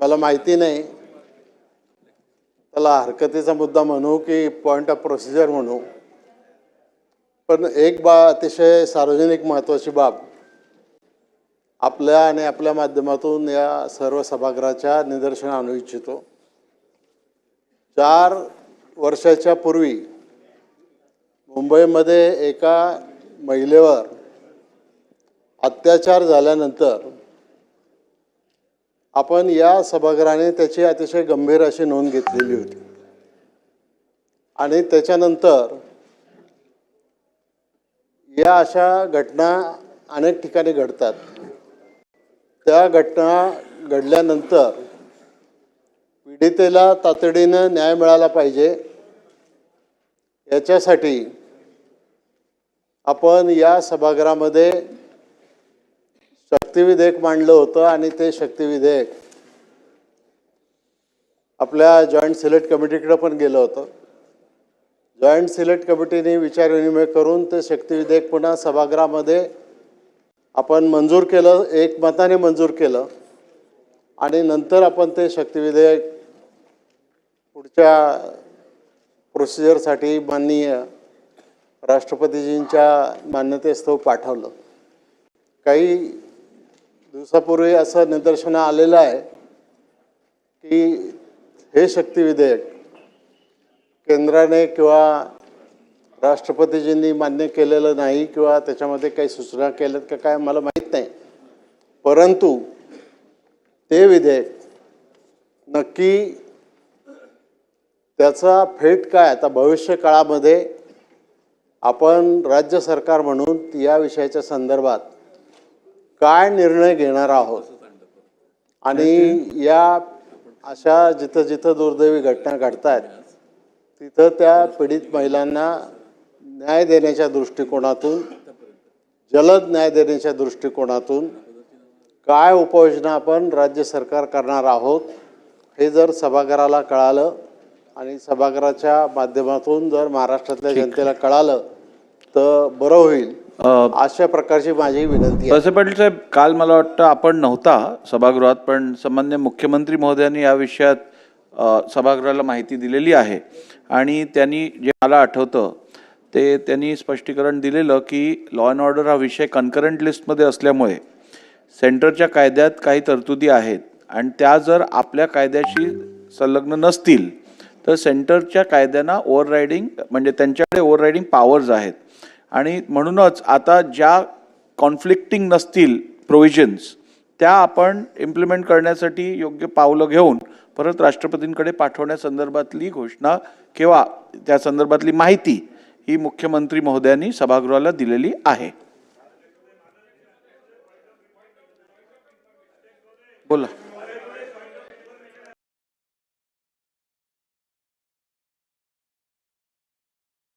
मला माहिती नाही. त्याला हरकतीचा मुद्दा म्हणू की पॉईंट ऑफ प्रोसिजर म्हणू. पण एक बा अतिशय सार्वजनिक महत्त्वाची बाब आपल्या आणि आपल्या माध्यमातून या सर्व सभागृहाच्या निदर्शन आणू इच्छितो. चार वर्षाच्या पूर्वी मुंबईमध्ये एका महिलेवर अत्याचार झाल्यानंतर आपण या सभागृहाने त्याची अतिशय गंभीर अशी नोंद घेतलेली होती. आणि त्याच्यानंतर या अशा घटना अनेक ठिकाणी घडतात. त्या घटना घडल्यानंतर पीडितेला तातडीनं न्याय मिळाला पाहिजे. याच्यासाठी आपण या सभागृहामध्ये शक्तिविधेयक मांडलं होतं आणि ते शक्तिविधेयक आपल्या जॉईंट सिलेक्ट कमिटीकडं पण गेलं होतं. जॉईंट सिलेक्ट कमिटीने विचारविनिमय करून ते शक्तिविधेयक पुन्हा सभागृहामध्ये आपण मंजूर केलं एक मताने मंजूर केलं आणि नंतर आपण ते शक्तिविधेयक पुढच्या प्रोसिजरसाठी माननीय राष्ट्रपतीजींच्या मान्यतेस्तव पाठवलं. काही दिवसापूर्वी असं निदर्शनं आलेलं आहे की हे शक्ती विधेयक केंद्राने किंवा राष्ट्रपतीजींनी मान्य केलेलं नाही किंवा त्याच्यामध्ये काही सूचना केल्यात का काय मला माहीत नाही. परंतु ते विधेयक नक्की त्याचा फेट काय? आता भविष्य काळामध्ये आपण राज्य सरकार म्हणून या विषयाच्या संदर्भात काय निर्णय घेणार आहोत? आणि या अशा जिथं जिथं दुर्दैवी घटना घडत आहेत तिथं त्या पीडित महिलांना न्याय देण्याच्या दृष्टिकोनातून जलद न्याय देण्याच्या दृष्टिकोनातून काय उपाययोजना आपण राज्य सरकार करणार आहोत हे जर सभागृहाला कळालं आणि सभागृहाच्या माध्यमातून जर महाराष्ट्रातल्या जनतेला कळालं तर बरं होईल. अशा प्रकारची माझी विनंती आहे. पाटील साहेब काल मला वाटतं आपण नव्हता सभागृहात पण सन्मान्य मुख्यमंत्री महोदयांनी या विषयात सभागृहाला माहिती दिलेली आहे. आणि त्यांनी जे मला आठवतं ते त्यांनी स्पष्टीकरण दिलेलं की लॉ अँड ऑर्डर हा विषय कन्करंट लिस्टमध्ये असल्यामुळे सेंटरच्या कायद्यात काही तरतुदी आहेत. आणि त्या जर आपल्या कायद्याशी संलग्न नसतील तर सेंटरच्या कायद्यांना ओव्हर रायडिंग म्हणजे त्यांच्याकडे ओव्हर रायडिंग पॉवर्स आहेत. आणि म्हणूनच आता ज्या कॉन्फ्लिक्टिंग नसतील प्रोव्हिजन्स त्या आपण इम्प्लिमेंट करण्यासाठी योग्य पावलं घेऊन परत राष्ट्रपतींकडे पाठवण्यासंदर्भातली घोषणा किंवा त्या संदर्भातली माहिती ही मुख्यमंत्री महोदयांनी सभागृहाला दिलेली आहे. बोला.